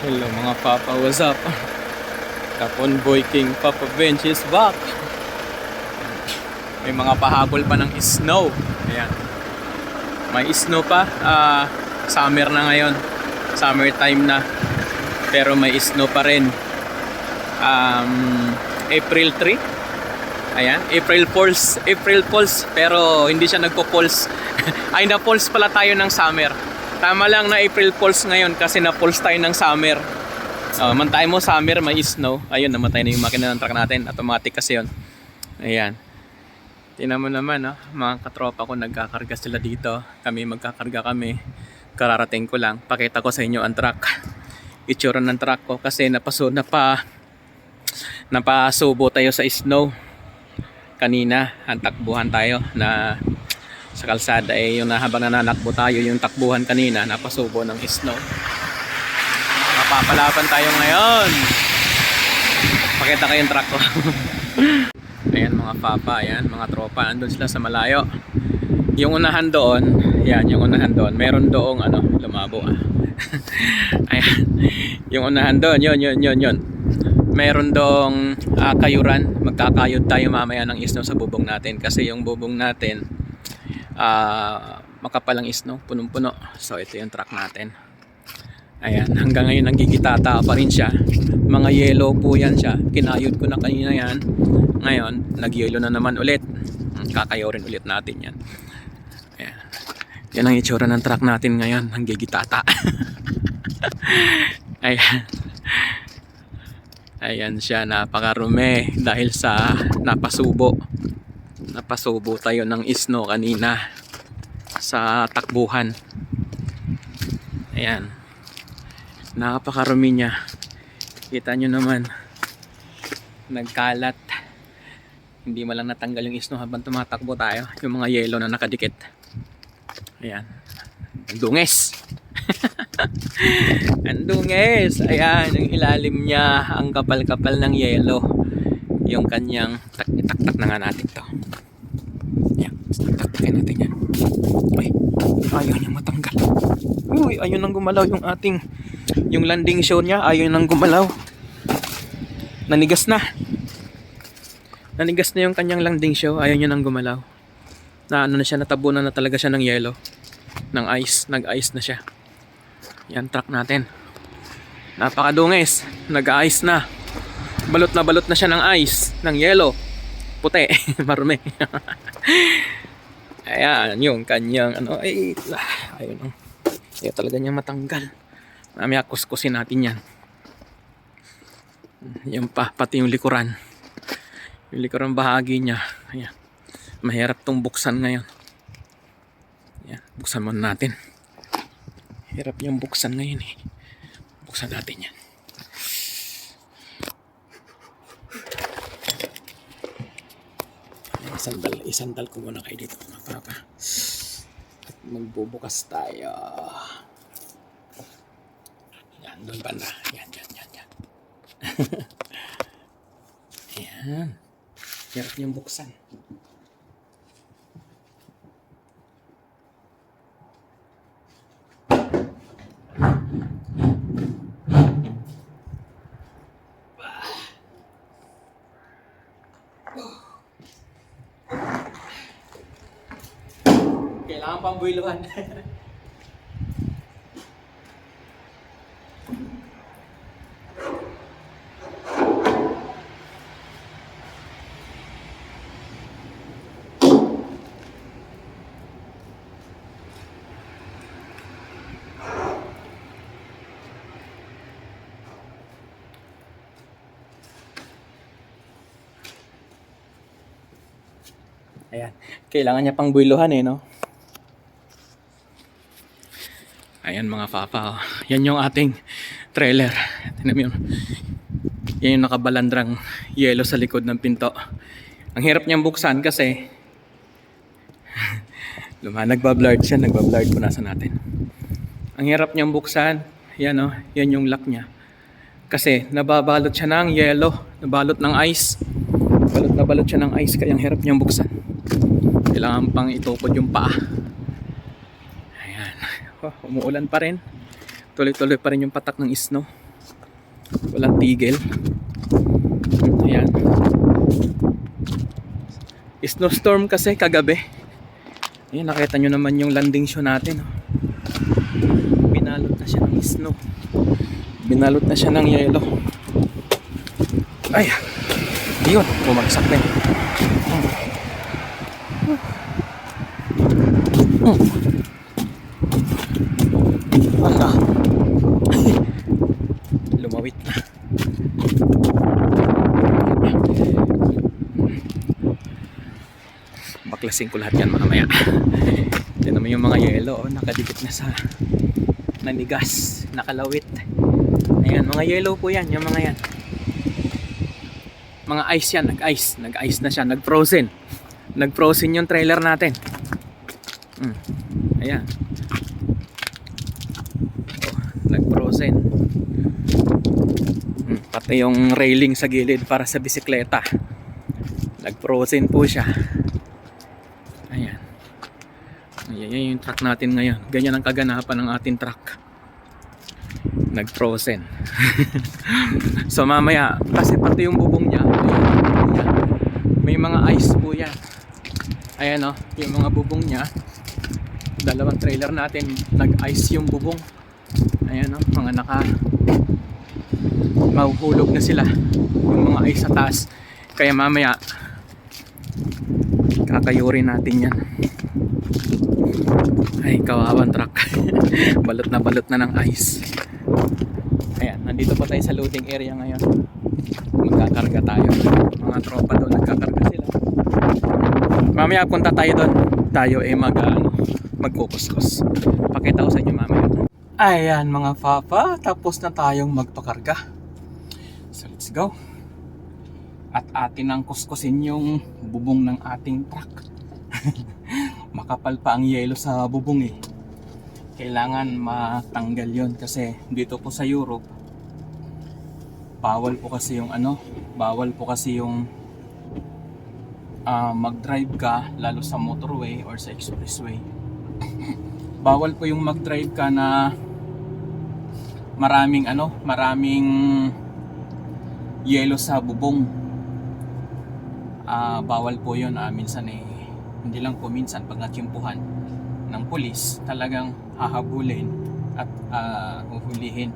Hello mga papa, what's up? Kapon Boy King Papa Bench is back. May mga pahabol pa ng snow. Ayan. May snow pa. Ah, summer na ngayon. Summer time na. Pero may snow pa rin. Um, April 3. Ayan, April Fools. April Fools. Pero hindi siya nagpo-pulse. Ay, na-pulse pala tayo ng summer. Tama lang na April Fools ngayon kasi na-pulse tayo ng summer. Uh, mantay mo summer, may snow. Ayun, namatay na yung makina ng truck natin. Automatic kasi yun. Ayan. Tingnan mo naman, no? mga katropa ko nagkakarga sila dito. Kami magkakarga kami. Kararating ko lang. Pakita ko sa inyo ang truck. Itsura ng truck ko kasi napaso, napa, napasubo tayo sa snow. Kanina, ang takbuhan tayo na sa kalsada eh yung habang nananakbo tayo yung takbuhan kanina napasubo ng snow mapapalaban tayo ngayon. Pakita ko yung truck ko. Ayan mga papa ayan mga tropa andun sila sa malayo. Yung unahan doon yan yung unahan doon meron doong ano lumabo ah. Ayan yung unahan doon yun yun yun yun. Meron doong ah, kayuran. Magkakayod tayo mamaya ng snow sa bubong natin kasi yung bubong natin ah makapalang snow punong-puno. So ito yung truck natin. Ayan hanggang ngayon nanggigitata pa rin siya. Mga yellow po yan siya. Kinayod ko na kanina yan. Ngayon nag-yellow na naman ulit. Kakayorin ulit natin yan. Ayan. Yan ang itsura ng truck natin ngayon. Nanggigitata ayan. Ayan siya napakarumi dahil sa napasubo napasubo tayo ng snow kanina sa takbuhan. Ayan. Napakarumi niya. Kita nyo naman. Nagkalat. Hindi mo lang natanggal yung snow habang tumatakbo tayo. Yung mga yellow na nakadikit. Ayan. Dunges ang dunges ayan yung ilalim niya. Ang kapal-kapal ng yellow yung kanyang tak itaktak na nga natin to. Yan taktakin natin yan. Uy ayaw niya matanggal. Uy ayaw nang gumalaw yung ating yung landing show niya. Ayaw nang gumalaw. Nanigas na. Nanigas na yung kanyang landing show. Ayaw niya nang gumalaw. Na ano na siya natabunan na talaga siya ng yellow ng ice nag ice na siya. Yan truck natin. Napakadungis. Nag ice na balot na balot na siya ng ice ng yellow puti marumi. Ayan yung kanyang ano ay ah, ayun ang ayaw talaga niya matanggal. Mamaya kuskusin natin yan. Yung pa pati yung likuran. Yung likuran bahagi niya. Ayan. Mahirap tong buksan ngayon. Ayan buksan muna natin. Hirap yung buksan ngayon eh. Buksan natin yan isandal, isandal ko muna kayo dito mga papa at magbubukas tayo. Yan doon banda yan yan yan yan. Yan hirap niyong buksan builuhan Ayan. Kailangan niya pang builuhan eh, no? Ayan mga papa. Yan yung ating trailer. Tingnan mo yun. Yan yung nakabalandrang yellow sa likod ng pinto. Ang hirap niyang buksan kasi luma, nagbablurred siya. Nagbablurred po nasa natin. Ang hirap niyang buksan. Yan oh, yan yung lock niya. Kasi nababalot siya ng yellow. Nabalot ng ice. Balot na balot siya ng ice kaya ang hirap niyang buksan. Kailangan pang itukod yung paa. Oh, umuulan pa rin. Tuloy-tuloy pa rin yung patak ng snow. Walang tigil. Ayan. Snowstorm kasi kagabi. Ayan, nakita nyo naman yung landing show natin. Oh. Binalot na siya ng snow. Binalot na siya ng yelo. Ay! Yun, bumagsak na yun. Ala. Lumawit na. Baklasin ko yan mamaya. Yan naman yung mga yelo, oh, nakadikit na sa nanigas, nakalawit. Ayan, mga yellow po yan, yung mga yan. Mga ice yan, nag-ice. Nag-ice na siya, nag-frozen. Nag-frozen yung trailer natin. Mm. Ayan. Oh, nag-frozen. Mm, pati yung railing sa gilid para sa bisikleta. Nag-frozen po siya. Ayan. Ayan, yan yung truck natin ngayon. Ganyan ang kaganapan ng ating truck. Nag-frozen. so mamaya, kasi pati yung bubong niya, may mga ice po yan. Ayan o, yung mga bubong niya, dalawang trailer natin, nag-ice yung bubong. Ayan o, mga naka, mahuhulog na sila. Yung mga ice sa taas. Kaya mamaya, kakayurin natin yan. Ay, kawawan truck. balot na balot na ng ice. Ayan, nandito pa tayo sa loading area ngayon. Magkakarga tayo. Mga tropa doon, nagkakarga sila. Mamaya punta tayo doon. Tayo ay mag, ano, magkukuskus. Pakita ko sa inyo mamaya. Ayan mga papa, tapos na tayong magpakarga. So let's go. At atin ang kuskusin yung bubong ng ating truck. Makapal pa ang yelo sa bubong eh. Kailangan matanggal yon kasi dito po sa Europe bawal po kasi yung ano bawal po kasi yung ah, mag-drive ka lalo sa motorway or sa expressway. Bawal po yung mag-drive ka na maraming ano maraming yelo sa bubong. Ah, bawal po yun ah, minsan eh hindi lang po minsan pag natyumpuhan ng pulis talagang hahabulin at uh, uhulihin.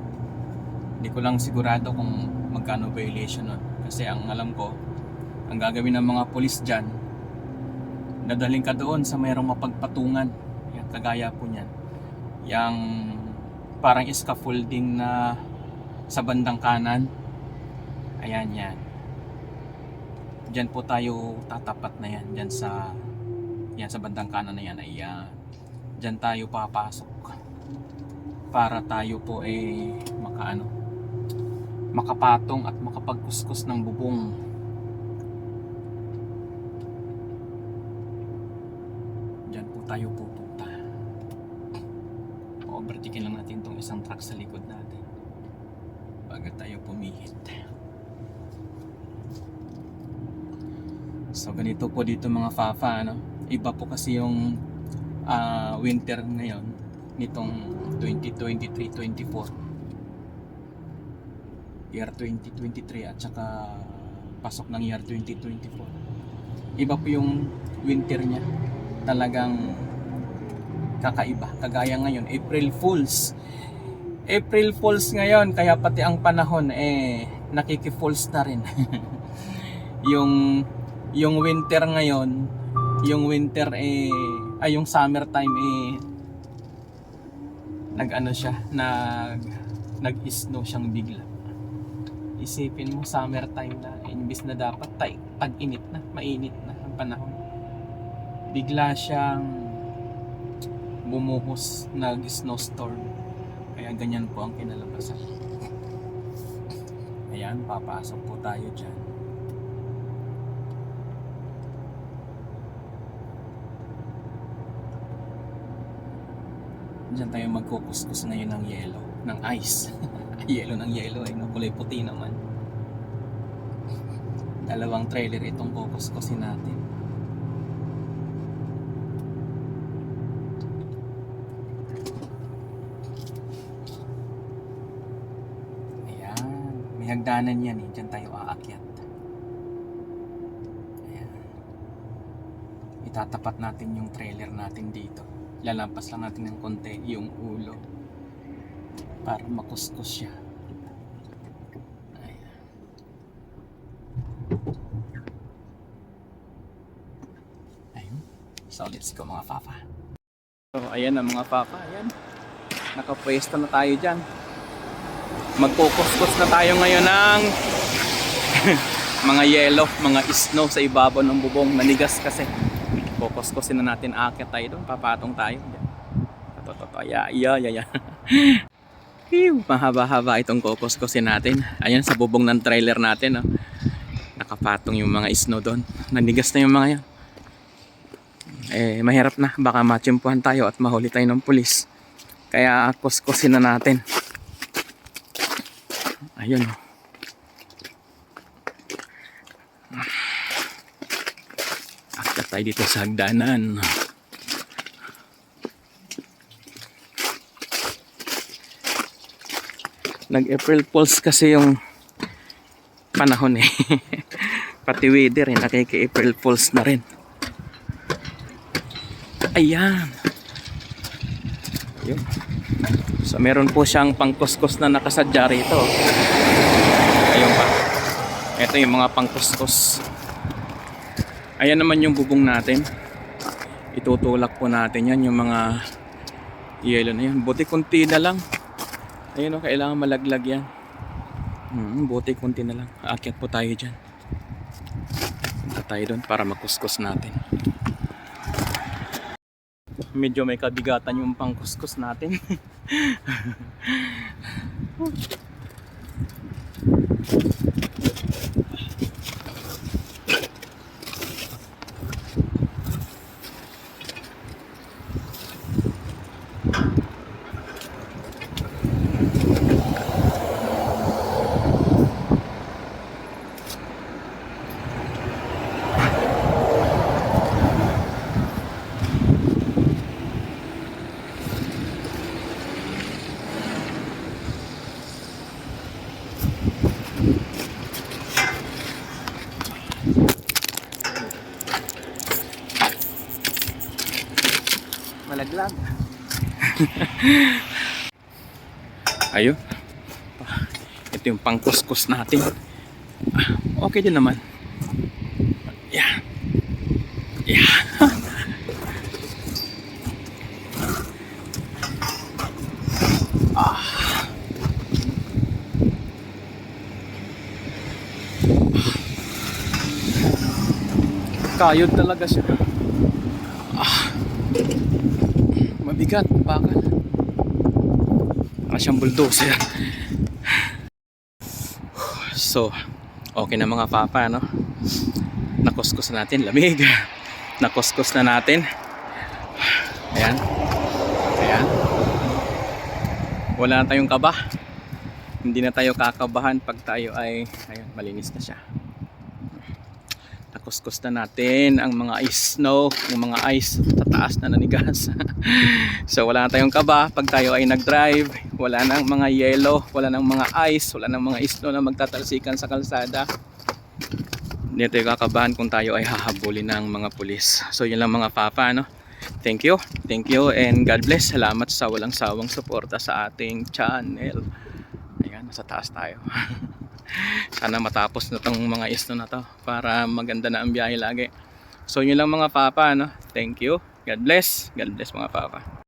Hindi ko lang sigurado kung magkano violation nun. Kasi ang alam ko, ang gagawin ng mga pulis dyan, dadaling ka doon sa mayroong mapagpatungan. Yan, kagaya po niyan. Yang parang scaffolding na sa bandang kanan. Ayan yan. Diyan po tayo tatapat na yan. Diyan sa yan sa bandang kanan na yan. Ayan. Dyan tayo papasok. Para tayo po eh makaano makapatong at makapagkuskus ng bubong. Dyan po tayo pupunta. Overtaken lang natin tong isang truck sa likod natin. Bago tayo pumihit. So ganito po dito mga fafa ano iba po kasi yung ah, winter ngayon nitong 2023-24 year 2023 at saka pasok ng year 2024 iba po yung winter niya. Talagang kakaiba. Kagaya ngayon April Fools. April Fools ngayon kaya pati ang panahon eh nakiki-fools na rin. Yung yung winter ngayon yung winter eh ay yung summertime eh nag ano siya nag nag snow siyang bigla. Isipin mo summertime na imbis na dapat tay, tag-init na mainit na ang panahon. Bigla siyang bumuhos nag snowstorm kaya ganyan po ang kinalabasan. Ayan papasok po tayo dyan Diyan tayo magkukuskus ngayon ng yelo, ng ice. yelo ng yelo ay no, kulay puti naman. Dalawang trailer itong kukuskusin natin. Ayan. May hagdanan yan eh. Diyan tayo aakyat. Ayan. Itatapat natin yung trailer natin dito. Lalampas lang natin ng konti yung ulo. Para makuskus siya. Ayan. Ayun. So let's go mga papa. So ayan na mga papa. Ayan. Nakapwesto na tayo dyan. Magkukuskus na tayo ngayon ng mga yelo, mga snow sa ibabaw ng bubong. Nanigas kasi. Kukuskusin na natin. Akit tayo doon. Papatong tayo. Toto, ya, ya, ya, ya. Mahaba-haba itong kukuskusin natin. Ayan sa bubong ng trailer natin. Oh. Nakapatong yung mga snow doon. Nanigas na yung mga yan. Eh, mahirap na. Baka matsimpuhan tayo at mahuli tayo ng pulis. Kaya kuskusin na natin. Ayun. oh. Tayo dito sa hagdanan. Nag-April Fools kasi yung panahon eh. Pati weather eh, nakiki-April Fools na rin. Ayan. Yun. So meron po siyang pangkuskus na nakasadya rito. Ayun pa. Ito yung mga pangkuskus. Ayan naman yung bubong natin. Itutulak po natin yan yung mga yelo na yan. Buti kunti na lang. Ayun o, kailangan malaglag yan. Hmm, buti kunti na lang. Aakyat po tayo dyan. Punta tayo doon para makuskus natin. Medyo may kabigatan yung pangkuskus natin. Malaglag. Ayun. Ito yung pangkuskus natin. Ah, Okay din naman. Yeah. Yeah. ah. Kayod talaga siya. Ah. Mabigat, bakal. Para siyang bulldozer. So, okay na mga papa, no? Nakuskus na natin, lamig. Nakuskus na natin. Ayan. Ayan. Wala na tayong kaba. Hindi na tayo kakabahan pag tayo ay, ayun, malinis na siya. Nakuskus na natin ang mga ice snow, yung mga ice sa taas na nanigas. so wala na tayong kaba pag tayo ay nag-drive, wala nang mga yellow, wala nang mga ice, wala nang mga snow na magtatalsikan sa kalsada. Hindi tayo kakabahan kung tayo ay hahabulin ng mga pulis. So yun lang mga papa, no? Thank you. Thank you and God bless. Salamat sa walang sawang suporta sa ating channel. Ayan, nasa taas tayo. Sana matapos na tong mga isno na to para maganda na ang biyahe lagi. So yun lang mga papa, no? Thank you. God bless. God bless mga papa.